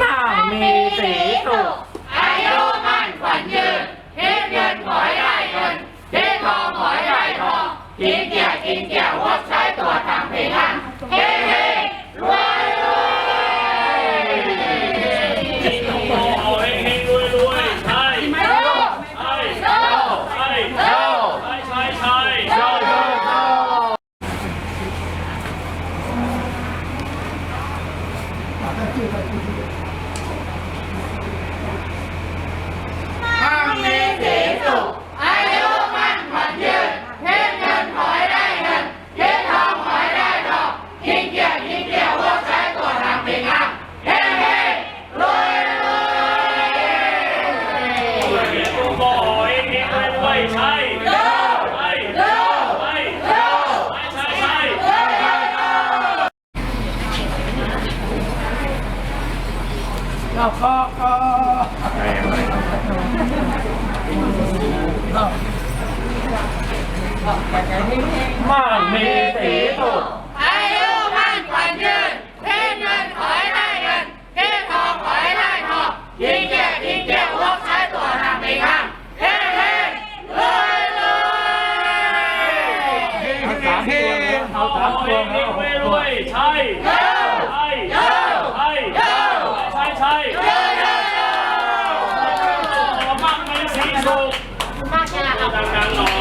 หามีสีสุขอายุมั่นขวัญยืนทิพย์เงินขอให้ได้เงินทิพย์ทองขอให้ได้ทองกินเกี่ยกินเกี่ยววัชชา มั่ง เราก็ก็มั่มีสีสุขอายุมั่นขวัญยืนเพ่งเงินขอให้ได้เงินเพ่งทองขอให้ได้ทองยิงแก่ยยิงเก่ยวักใช้ตัวทางไปข้างเฮ้เฮ้เลยเลยสามตัวเอาสามตัวเอาหกตัวใช่ ขอบคุณมงกค่ะ